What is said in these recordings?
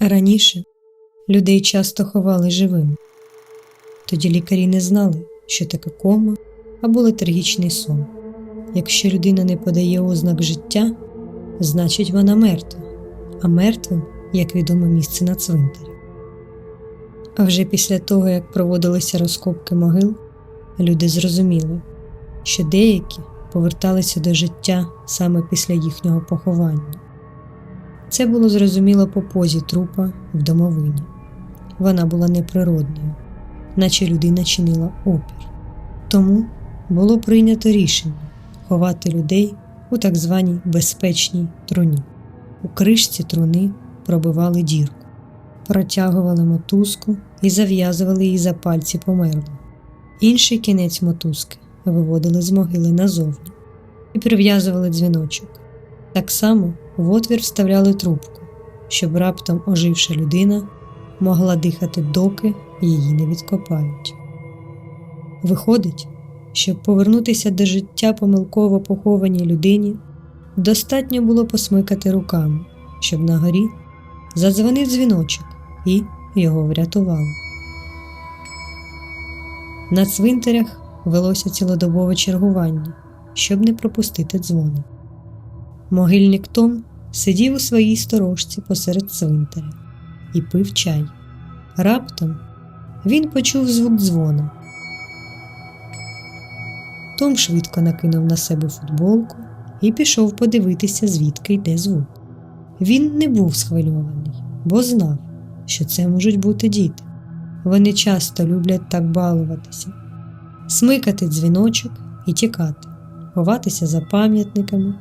Раніше людей часто ховали живими. Тоді лікарі не знали, що таке кома або летаргічний сон. Якщо людина не подає ознак життя, значить вона мертва, а мертвим, як відомо, місце на цвинтарі. А вже після того, як проводилися розкопки могил, люди зрозуміли, що деякі поверталися до життя саме після їхнього поховання. Це було зрозуміло по позі трупа в домовині. Вона була неприродною, наче людина чинила опір. Тому було прийнято рішення ховати людей у так званій безпечній труні. У кришці труни пробивали дірку, протягували мотузку і зав'язували її за пальці померлого. Інший кінець мотузки виводили з могили назовні і прив'язували дзвіночок. Так само в отвір вставляли трубку, щоб раптом оживша людина могла дихати, доки її не відкопають. Виходить, щоб повернутися до життя помилково похованій людині, достатньо було посмикати руками, щоб на горі задзвонив дзвіночок і його врятували. На цвинтарях велося цілодобове чергування, щоб не пропустити дзвони. Могильник Том сидів у своїй сторожці посеред цвинтаря і пив чай. Раптом він почув звук дзвона. Том швидко накинув на себе футболку і пішов подивитися, звідки йде звук. Він не був схвильований, бо знав, що це можуть бути діти. Вони часто люблять так балуватися, смикати дзвіночок і тікати, ховатися за пам'ятниками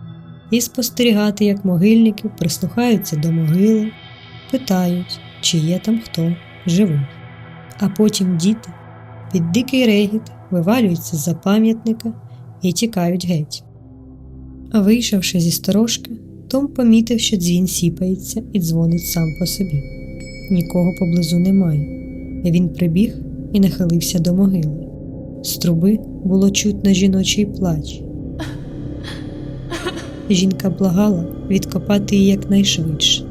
і спостерігати, як могильники прислухаються до могили, питають, чи є там хто живий. А потім діти під дикий регіт вивалюються за пам'ятника і тікають геть. А вийшовши зі сторожки, Том помітив, що дзвін сіпається і дзвонить сам по собі. Нікого поблизу немає. Він прибіг і нахилився до могили. З труби було чутно жіночий плач. Жінка благала відкопати її якнайшвидше.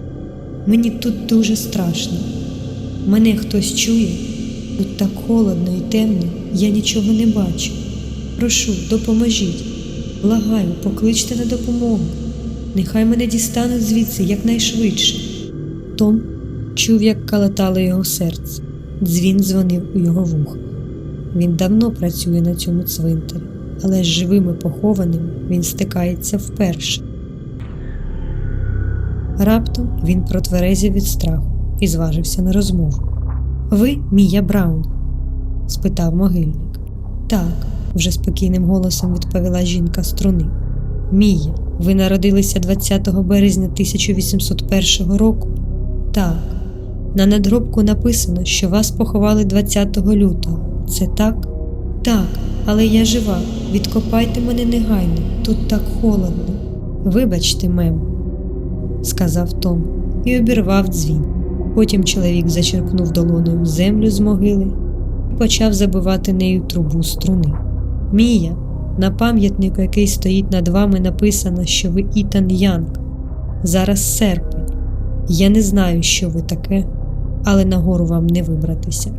Мені тут дуже страшно. Мене хтось чує, тут так холодно і темно, я нічого не бачу. Прошу, допоможіть. Благаю, покличте на допомогу. Нехай мене дістануть звідси якнайшвидше. Том чув, як калатало його серце. Дзвін дзвонив у його вухах. Він давно працює на цьому цвинтарі, але з живими похованими він стикається вперше. Раптом він протверезів від страху і зважився на розмову. Ви Мія Браун? спитав могильник. Так, вже спокійним голосом відповіла жінка з труни. Мія, ви народилися 20 березня 1801 року? Так. На надгробку написано, що вас поховали 20 лютого. Це так? Так, але я жива. Відкопайте мене негайно, тут так холодно. Вибачте, мем, сказав Том і обірвав дзвін. Потім чоловік зачерпнув долоною землю з могили і почав забивати нею трубу струни. Мія, на пам'ятнику, який стоїть над вами, написано, що ви Ітан Янг. Зараз серпень. Я не знаю, що ви таке, але нагору вам не вибратися.